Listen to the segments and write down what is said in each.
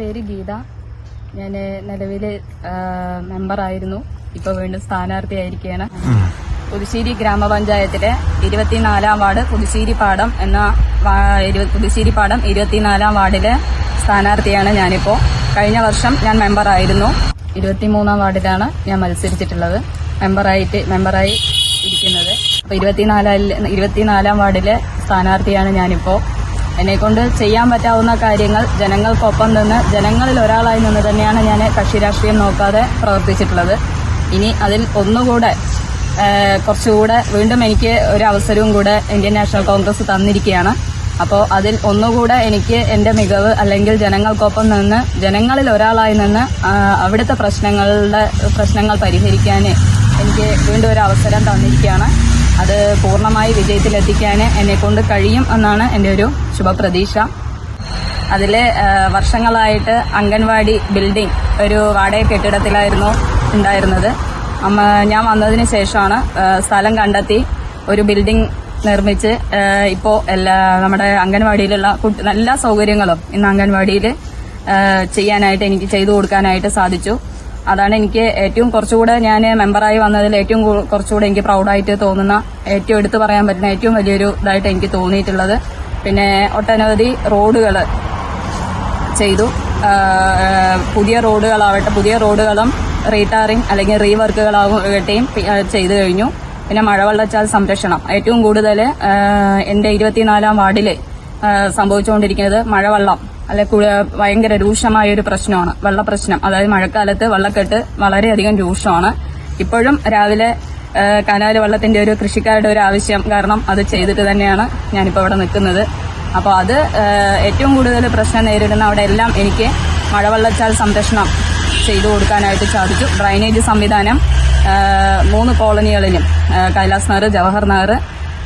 പേര് ഗീത. ഞാൻ നിലവിൽ മെമ്പറായിരുന്നു ഇപ്പൊ വീണ്ടും സ്ഥാനാർത്ഥിയായിരിക്കുകയാണ് പുതുശ്ശേരി ഗ്രാമപഞ്ചായത്തിലെ ഇരുപത്തിനാലാം വാർഡ് പുതുശ്ശേരി പാടം എന്ന പുതുശ്ശേരി പാടം ഇരുപത്തിനാലാം വാർഡിലെ സ്ഥാനാർത്ഥിയാണ് ഞാനിപ്പോ. കഴിഞ്ഞ വർഷം ഞാൻ മെമ്പറായിരുന്നു ഇരുപത്തിമൂന്നാം വാർഡിലാണ് ഞാൻ മത്സരിച്ചിട്ടുള്ളത്. മെമ്പറായിട്ട് മെമ്പറായി ഇരിക്കുന്നത്. അപ്പൊ ഇരുപത്തിനാലാം ഇരുപത്തിനാലാം വാർഡിലെ സ്ഥാനാർത്ഥിയാണ് ഞാനിപ്പോ. എന്നെ കൊണ്ട് ചെയ്യാൻ പറ്റാവുന്ന കാര്യങ്ങൾ ജനങ്ങൾക്കൊപ്പം നിന്ന് ജനങ്ങളിൽ ഒരാളായി നിന്ന് തന്നെയാണ് ഞാൻ കക്ഷി രാഷ്ട്രീയം നോക്കാതെ പ്രവർത്തിച്ചിട്ടുള്ളത്. ഇനി അതിൽ ഒന്നുകൂടെ കുറച്ചുകൂടെ വീണ്ടും എനിക്ക് ഒരു അവസരവും കൂടെ ഇന്ത്യൻ നാഷണൽ കോൺഗ്രസ് തന്നിരിക്കുകയാണ്. അപ്പോൾ അതിൽ ഒന്നുകൂടെ എനിക്ക് എന്റെ മികവ് അല്ലെങ്കിൽ ജനങ്ങൾക്കൊപ്പം നിന്ന് ജനങ്ങളിൽ ഒരാളായി നിന്ന് അവിടുത്തെ പ്രശ്നങ്ങളുടെ പ്രശ്നങ്ങൾ പരിഹരിക്കാൻ എനിക്ക് വീണ്ടും ഒരു അവസരം തന്നിരിക്കുകയാണ്. അത് പൂർണമായി വിജയത്തിലെത്തിക്കാൻ എന്നെ കൊണ്ട് കഴിയും എന്നാണ് എന്റെ ഒരു ശുഭപ്രതീക്ഷ. അതിൽ വർഷങ്ങളായിട്ട് അംഗൻവാടി ബിൽഡിംഗ് ഒരു വാടക കെട്ടിടത്തിലായിരുന്നു ഉണ്ടായിരുന്നത്. അമ്മ ഞാൻ വന്നതിന് ശേഷമാണ് സ്ഥലം കണ്ടെത്തി ഒരു ബിൽഡിംഗ് നിർമ്മിച്ച് ഇപ്പോൾ എല്ലാ നമ്മുടെ അംഗൻവാടിയിലുള്ള എല്ലാ സൗകര്യങ്ങളും ഇന്ന് അംഗൻവാടിയിൽ ചെയ്യാനായിട്ട് എനിക്ക് ചെയ്തു കൊടുക്കാനായിട്ട് സാധിച്ചു. അതാണ് എനിക്ക് ഏറ്റവും കുറച്ചുകൂടെ ഞാൻ മെമ്പറായി വന്നതിൽ ഏറ്റവും കുറച്ചുകൂടെ എനിക്ക് പ്രൗഡായിട്ട് തോന്നുന്ന ഏറ്റവും എടുത്തു പറയാൻ പറ്റുന്ന ഏറ്റവും വലിയൊരു ഇതായിട്ട് എനിക്ക് തോന്നിയിട്ടുള്ളത്. പിന്നെ ഒട്ടനവധി റോഡുകൾ ചെയ്തു. പുതിയ റോഡുകളാവട്ടെ പുതിയ റോഡുകളും റീടാറിംഗ് അല്ലെങ്കിൽ റീവർക്കുകളാവട്ടെയും ചെയ്തു കഴിഞ്ഞു. പിന്നെ മഴവെള്ളച്ചാൽ സംരക്ഷണം. ഏറ്റവും കൂടുതൽ എന്റെ ഇരുപത്തിനാലാം വാർഡിൽ സംഭവിച്ചുകൊണ്ടിരിക്കുന്നത് മഴവെള്ളം അല്ലെ ഭയങ്കര രൂക്ഷമായ ഒരു പ്രശ്നമാണ് വെള്ളപ്രശ്നം. അതായത് മഴക്കാലത്ത് വെള്ളക്കെട്ട് വളരെയധികം രൂക്ഷമാണ്. ഇപ്പോഴും രാവിലെ കനാല് വെള്ളത്തിന്റെ ഒരു കൃഷിക്കാരുടെ ഒരു ആവശ്യം കാരണം അത് ചെയ്തിട്ട് തന്നെയാണ് ഞാനിപ്പോൾ ഇവിടെ നിൽക്കുന്നത്. അപ്പോൾ അത് ഏറ്റവും കൂടുതൽ പ്രശ്നം നേരിടുന്ന അവിടെ എല്ലാം എനിക്ക് മഴവെള്ളച്ചാൽ സംരക്ഷണം ചെയ്തു കൊടുക്കാനായിട്ട് സാധിച്ചു. ഡ്രൈനേജ് സംവിധാനം മൂന്ന് കോളനികളിലും കൈലാസ് നഗർ ജവഹർ നഗർ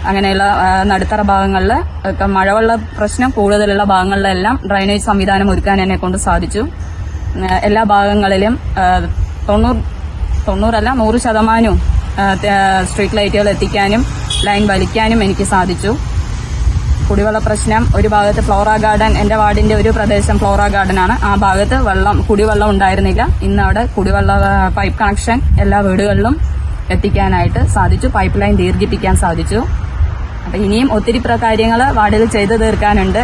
അങ്ങനെയുള്ള നടുത്തറ ഭാഗങ്ങളിൽ ഒക്കെ മഴവെള്ള പ്രശ്നം കൂടുതലുള്ള ഭാഗങ്ങളിലെല്ലാം ഡ്രൈനേജ് സംവിധാനം ഒരുക്കാൻ എന്നെ കൊണ്ട് സാധിച്ചു. എല്ലാ ഭാഗങ്ങളിലും തൊണ്ണൂറ് തൊണ്ണൂറല്ല നൂറ് ശതമാനവും സ്ട്രീറ്റ് ലൈറ്റുകൾ എത്തിക്കാനും ലൈൻ വലിക്കാനും എനിക്ക് സാധിച്ചു. കുടിവെള്ള പ്രശ്നം ഒരു ഭാഗത്ത് ഫ്ലോറ ഗാർഡൻ എന്റെ വാർഡിന്റെ ഒരു പ്രദേശം ഫ്ലോറ ഗാർഡൻ ആണ് ആ ഭാഗത്ത് വെള്ളം കുടിവെള്ളം ഉണ്ടായിരുന്നില്ല. ഇന്ന് അവിടെ കുടിവെള്ള പൈപ്പ് കണക്ഷൻ എല്ലാ വീടുകളിലും എത്തിക്കാനായിട്ട് സാധിച്ചു. പൈപ്പ് ലൈൻ ദീർഘിപ്പിക്കാൻ സാധിച്ചു. അപ്പൊ ഇനിയും ഒത്തിരി പ്രകാര്യങ്ങൾ വാർഡിൽ ചെയ്തു തീർക്കാനുണ്ട്.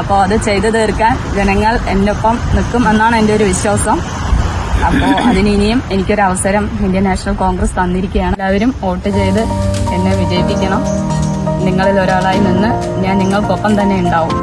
അപ്പോൾ അത് ചെയ്തു തീർക്കാൻ ജനങ്ങൾ എന്റെ ഒപ്പം നിൽക്കും എന്നാണ് എന്റെ ഒരു വിശ്വാസം. അപ്പോൾ അതിന് ഇനിയും എനിക്കൊരു അവസരം ഇന്ത്യൻ നാഷണൽ കോൺഗ്രസ് തന്നിരിക്കുകയാണ്. എല്ലാവരും വോട്ട് ചെയ്ത് എന്നെ വിജയിപ്പിക്കണം. നിങ്ങളിൽ ഒരാളായി നിന്ന് ഞാൻ നിങ്ങൾക്കൊപ്പം തന്നെ ഉണ്ടാവും.